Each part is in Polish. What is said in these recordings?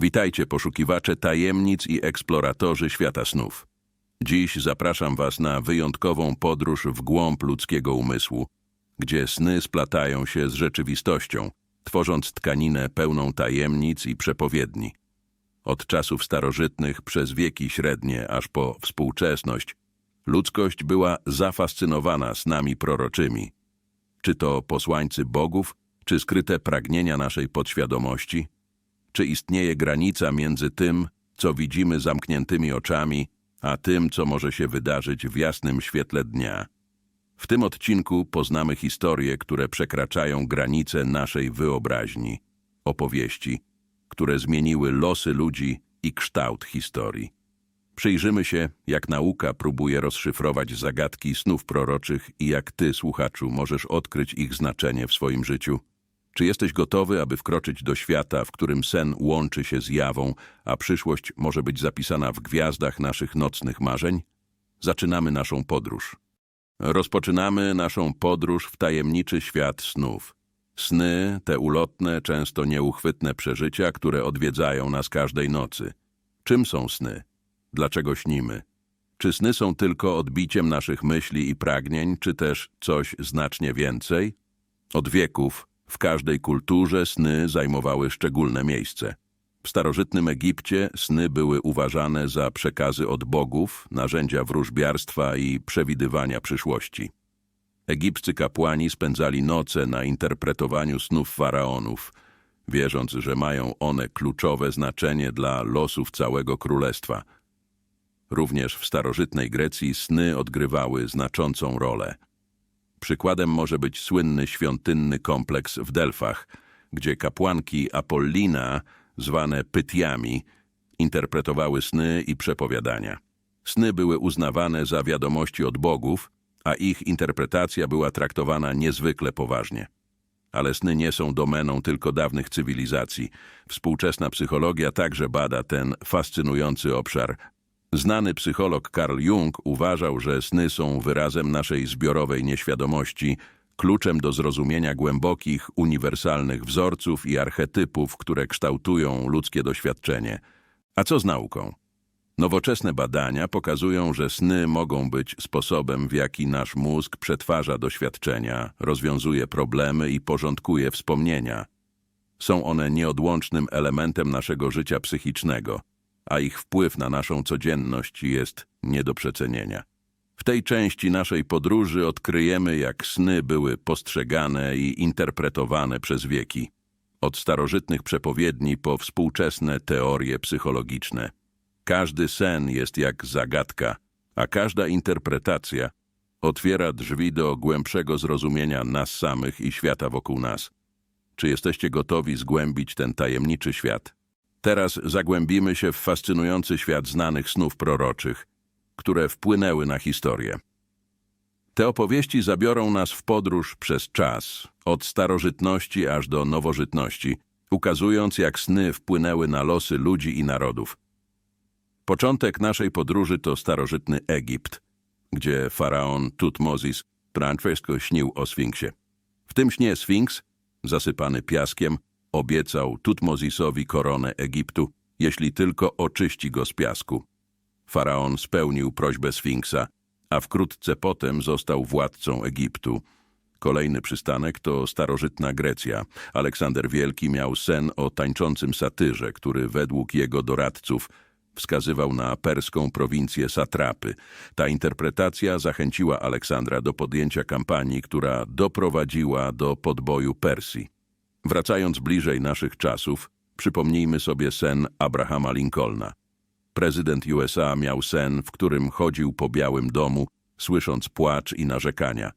Witajcie poszukiwacze tajemnic i eksploratorzy świata snów. Dziś zapraszam Was na wyjątkową podróż w głąb ludzkiego umysłu, gdzie sny splatają się z rzeczywistością, tworząc tkaninę pełną tajemnic i przepowiedni. Od czasów starożytnych przez wieki średnie aż po współczesność ludzkość była zafascynowana snami proroczymi. Czy to posłańcy bogów, czy skryte pragnienia naszej podświadomości? Czy istnieje granica między tym, co widzimy zamkniętymi oczami, a tym, co może się wydarzyć w jasnym świetle dnia? W tym odcinku poznamy historie, które przekraczają granice naszej wyobraźni, opowieści, które zmieniły losy ludzi i kształt historii. Przyjrzymy się, jak nauka próbuje rozszyfrować zagadki snów proroczych i jak ty, słuchaczu, możesz odkryć ich znaczenie w swoim życiu. Czy jesteś gotowy, aby wkroczyć do świata, w którym sen łączy się z jawą, a przyszłość może być zapisana w gwiazdach naszych nocnych marzeń? Zaczynamy naszą podróż. Rozpoczynamy naszą podróż w tajemniczy świat snów. Sny, te ulotne, często nieuchwytne przeżycia, które odwiedzają nas każdej nocy. Czym są sny? Dlaczego śnimy? Czy sny są tylko odbiciem naszych myśli i pragnień, czy też coś znacznie więcej? Od wieków w każdej kulturze sny zajmowały szczególne miejsce. W starożytnym Egipcie sny były uważane za przekazy od bogów, narzędzia wróżbiarstwa i przewidywania przyszłości. Egipscy kapłani spędzali noce na interpretowaniu snów faraonów, wierząc, że mają one kluczowe znaczenie dla losów całego królestwa. Również w starożytnej Grecji sny odgrywały znaczącą rolę. Przykładem może być słynny świątynny kompleks w Delfach, gdzie kapłanki Apollina, zwane Pytiami, interpretowały sny i przepowiadania. Sny były uznawane za wiadomości od bogów, a ich interpretacja była traktowana niezwykle poważnie. Ale sny nie są domeną tylko dawnych cywilizacji. Współczesna psychologia także bada ten fascynujący obszar. Znany psycholog Carl Jung uważał, że sny są wyrazem naszej zbiorowej nieświadomości, kluczem do zrozumienia głębokich, uniwersalnych wzorców i archetypów, które kształtują ludzkie doświadczenie. A co z nauką? Nowoczesne badania pokazują, że sny mogą być sposobem, w jaki nasz mózg przetwarza doświadczenia, rozwiązuje problemy i porządkuje wspomnienia. Są one nieodłącznym elementem naszego życia psychicznego, a ich wpływ na naszą codzienność jest nie do przecenienia. W tej części naszej podróży odkryjemy, jak sny były postrzegane i interpretowane przez wieki. Od starożytnych przepowiedni po współczesne teorie psychologiczne – każdy sen jest jak zagadka, a każda interpretacja otwiera drzwi do głębszego zrozumienia nas samych i świata wokół nas. Czy jesteście gotowi zgłębić ten tajemniczy świat? Teraz zagłębimy się w fascynujący świat znanych snów proroczych, które wpłynęły na historię. Te opowieści zabiorą nas w podróż przez czas, od starożytności aż do nowożytności, ukazując jak sny wpłynęły na losy ludzi i narodów. Początek naszej podróży to starożytny Egipt, gdzie faraon Tutmozis Tranfesko śnił o Sfinksie. W tym śnie Sfinks, zasypany piaskiem, obiecał Tutmozisowi koronę Egiptu, jeśli tylko oczyści go z piasku. Faraon spełnił prośbę Sfinksa, a wkrótce potem został władcą Egiptu. Kolejny przystanek to starożytna Grecja. Aleksander Wielki miał sen o tańczącym satyrze, który według jego doradców wskazywał na perską prowincję Satrapy. Ta interpretacja zachęciła Aleksandra do podjęcia kampanii, która doprowadziła do podboju Persji. Wracając bliżej naszych czasów, przypomnijmy sobie sen Abrahama Lincolna. Prezydent USA miał sen, w którym chodził po Białym Domu, słysząc płacz i narzekania.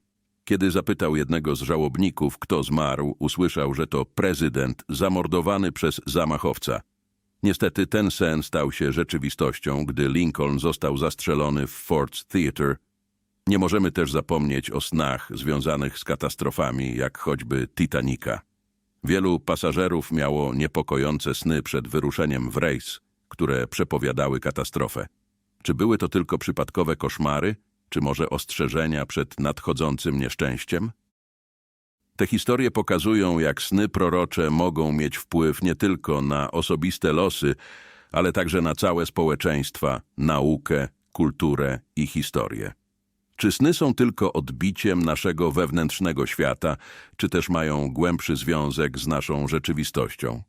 Kiedy zapytał jednego z żałobników, kto zmarł, usłyszał, że to prezydent zamordowany przez zamachowca – Niestety ten sen stał się rzeczywistością, gdy Lincoln został zastrzelony w Ford's Theatre. Nie możemy też zapomnieć o snach związanych z katastrofami, jak choćby Titanica. Wielu pasażerów miało niepokojące sny przed wyruszeniem w rejs, które przepowiadały katastrofę. Czy były to tylko przypadkowe koszmary, czy może ostrzeżenia przed nadchodzącym nieszczęściem? Te historie pokazują, jak sny prorocze mogą mieć wpływ nie tylko na osobiste losy, ale także na całe społeczeństwa, naukę, kulturę i historię. Czy sny są tylko odbiciem naszego wewnętrznego świata, czy też mają głębszy związek z naszą rzeczywistością?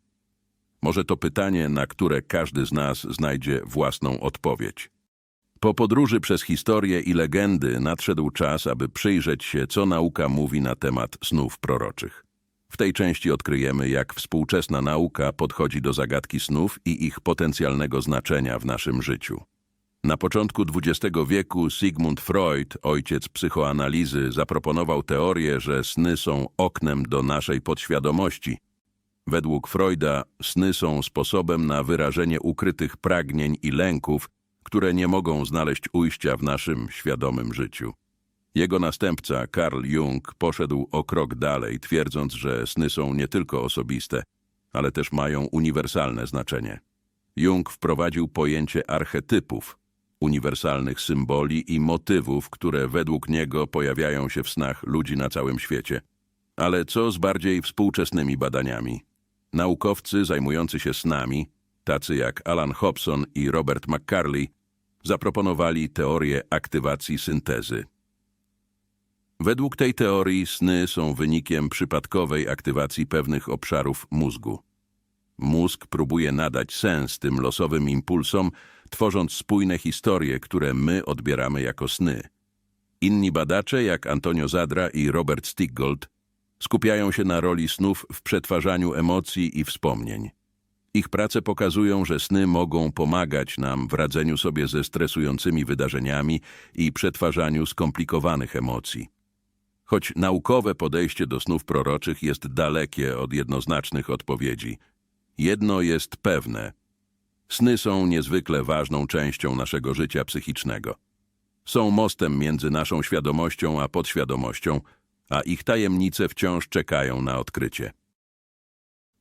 Może to pytanie, na które każdy z nas znajdzie własną odpowiedź. Po podróży przez historię i legendy nadszedł czas, aby przyjrzeć się, co nauka mówi na temat snów proroczych. W tej części odkryjemy, jak współczesna nauka podchodzi do zagadki snów i ich potencjalnego znaczenia w naszym życiu. Na początku XX wieku Sigmund Freud, ojciec psychoanalizy, zaproponował teorię, że sny są oknem do naszej podświadomości. Według Freuda sny są sposobem na wyrażenie ukrytych pragnień i lęków, które nie mogą znaleźć ujścia w naszym świadomym życiu. Jego następca, Carl Jung, poszedł o krok dalej, twierdząc, że sny są nie tylko osobiste, ale też mają uniwersalne znaczenie. Jung wprowadził pojęcie archetypów, uniwersalnych symboli i motywów, które według niego pojawiają się w snach ludzi na całym świecie. Ale co z bardziej współczesnymi badaniami? Naukowcy zajmujący się snami, tacy jak Alan Hobson i Robert McCarley, zaproponowali teorię aktywacji syntezy. Według tej teorii sny są wynikiem przypadkowej aktywacji pewnych obszarów mózgu. Mózg próbuje nadać sens tym losowym impulsom, tworząc spójne historie, które my odbieramy jako sny. Inni badacze, jak Antonio Zadra i Robert Stiggold, skupiają się na roli snów w przetwarzaniu emocji i wspomnień. Ich prace pokazują, że sny mogą pomagać nam w radzeniu sobie ze stresującymi wydarzeniami i przetwarzaniu skomplikowanych emocji. Choć naukowe podejście do snów proroczych jest dalekie od jednoznacznych odpowiedzi, jedno jest pewne. Sny są niezwykle ważną częścią naszego życia psychicznego. Są mostem między naszą świadomością a podświadomością, a ich tajemnice wciąż czekają na odkrycie.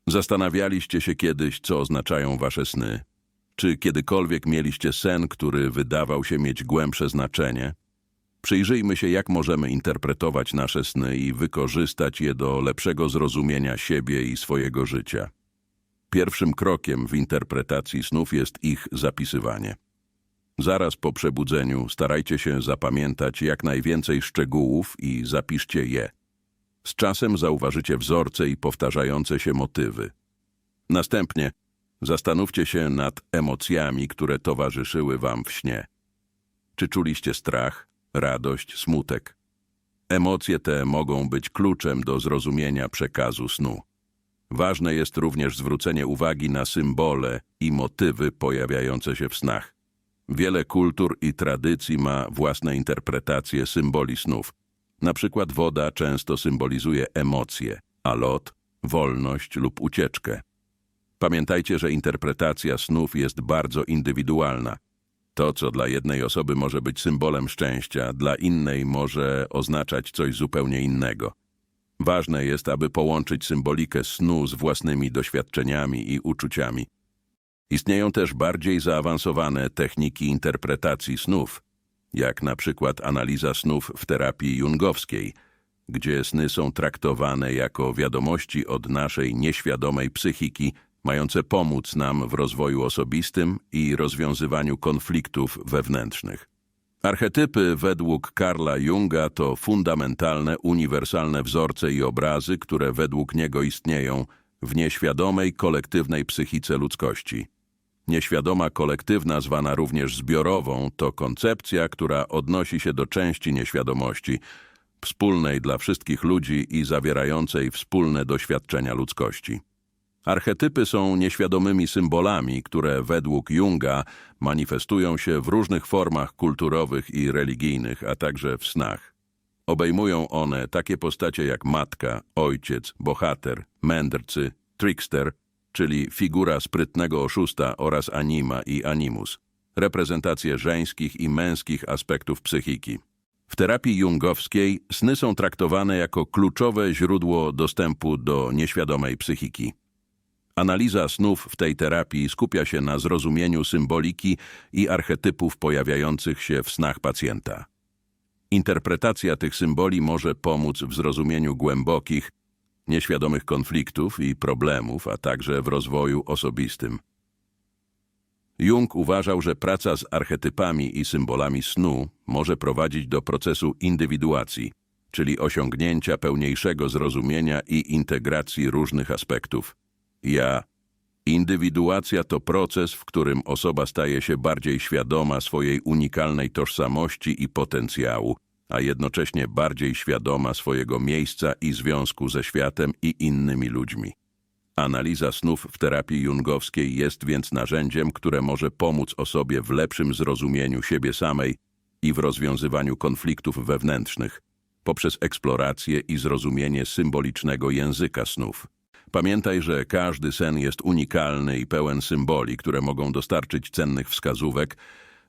Zastanawialiście się kiedyś, co oznaczają wasze sny? Czy kiedykolwiek mieliście sen, który wydawał się mieć głębsze znaczenie? Przyjrzyjmy się, jak możemy interpretować nasze sny i wykorzystać je do lepszego zrozumienia siebie i swojego życia. Pierwszym krokiem w interpretacji snów jest ich zapisywanie. Zaraz po przebudzeniu starajcie się zapamiętać jak najwięcej szczegółów i zapiszcie je. Z czasem zauważycie wzorce i powtarzające się motywy. Następnie zastanówcie się nad emocjami, które towarzyszyły wam w śnie. Czy czuliście strach, radość, smutek? Emocje te mogą być kluczem do zrozumienia przekazu snu. Ważne jest również zwrócenie uwagi na symbole i motywy pojawiające się w snach. Wiele kultur i tradycji ma własne interpretacje symboli snów. Na przykład woda często symbolizuje emocje, a lot wolność lub ucieczkę. Pamiętajcie, że interpretacja snów jest bardzo indywidualna. To, co dla jednej osoby może być symbolem szczęścia, dla innej może oznaczać coś zupełnie innego. Ważne jest, aby połączyć symbolikę snu z własnymi doświadczeniami i uczuciami. Istnieją też bardziej zaawansowane techniki interpretacji snów, jak na przykład analiza snów w terapii jungowskiej, gdzie sny są traktowane jako wiadomości od naszej nieświadomej psychiki, mające pomóc nam w rozwoju osobistym i rozwiązywaniu konfliktów wewnętrznych. Archetypy według Karla Junga to fundamentalne, uniwersalne wzorce i obrazy, które według niego istnieją w nieświadomej, kolektywnej psychice ludzkości. Nieświadoma kolektywna, zwana również zbiorową, to koncepcja, która odnosi się do części nieświadomości, wspólnej dla wszystkich ludzi i zawierającej wspólne doświadczenia ludzkości. Archetypy są nieświadomymi symbolami, które według Junga manifestują się w różnych formach kulturowych i religijnych, a także w snach. Obejmują one takie postacie jak matka, ojciec, bohater, mędrcy, trickster, czyli figura sprytnego oszusta oraz anima i animus, reprezentacje żeńskich i męskich aspektów psychiki. W terapii jungowskiej sny są traktowane jako kluczowe źródło dostępu do nieświadomej psychiki. Analiza snów w tej terapii skupia się na zrozumieniu symboliki i archetypów pojawiających się w snach pacjenta. Interpretacja tych symboli może pomóc w zrozumieniu głębokich, nieświadomych konfliktów i problemów, a także w rozwoju osobistym. Jung uważał, że praca z archetypami i symbolami snu może prowadzić do procesu indywiduacji, czyli osiągnięcia pełniejszego zrozumienia i integracji różnych aspektów. Ja. Indywiduacja to proces, w którym osoba staje się bardziej świadoma swojej unikalnej tożsamości i potencjału, a jednocześnie bardziej świadoma swojego miejsca i związku ze światem i innymi ludźmi. Analiza snów w terapii jungowskiej jest więc narzędziem, które może pomóc osobie w lepszym zrozumieniu siebie samej i w rozwiązywaniu konfliktów wewnętrznych poprzez eksplorację i zrozumienie symbolicznego języka snów. Pamiętaj, że każdy sen jest unikalny i pełen symboli, które mogą dostarczyć cennych wskazówek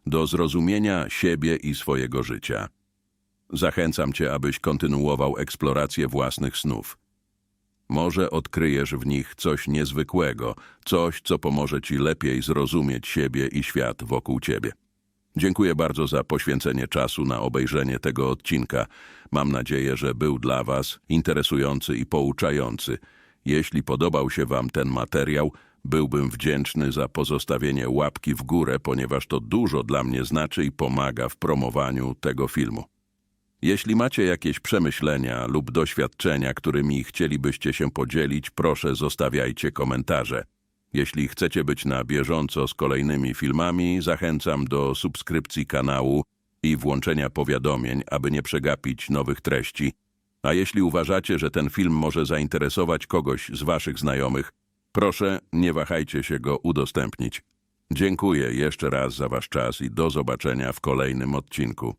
do zrozumienia siebie i swojego życia. Zachęcam Cię, abyś kontynuował eksplorację własnych snów. Może odkryjesz w nich coś niezwykłego, coś, co pomoże Ci lepiej zrozumieć siebie i świat wokół Ciebie. Dziękuję bardzo za poświęcenie czasu na obejrzenie tego odcinka. Mam nadzieję, że był dla Was interesujący i pouczający. Jeśli podobał się Wam ten materiał, byłbym wdzięczny za pozostawienie łapki w górę, ponieważ to dużo dla mnie znaczy i pomaga w promowaniu tego filmu. Jeśli macie jakieś przemyślenia lub doświadczenia, którymi chcielibyście się podzielić, proszę zostawiajcie komentarze. Jeśli chcecie być na bieżąco z kolejnymi filmami, zachęcam do subskrypcji kanału i włączenia powiadomień, aby nie przegapić nowych treści. A jeśli uważacie, że ten film może zainteresować kogoś z Waszych znajomych, proszę nie wahajcie się go udostępnić. Dziękuję jeszcze raz za Wasz czas i do zobaczenia w kolejnym odcinku.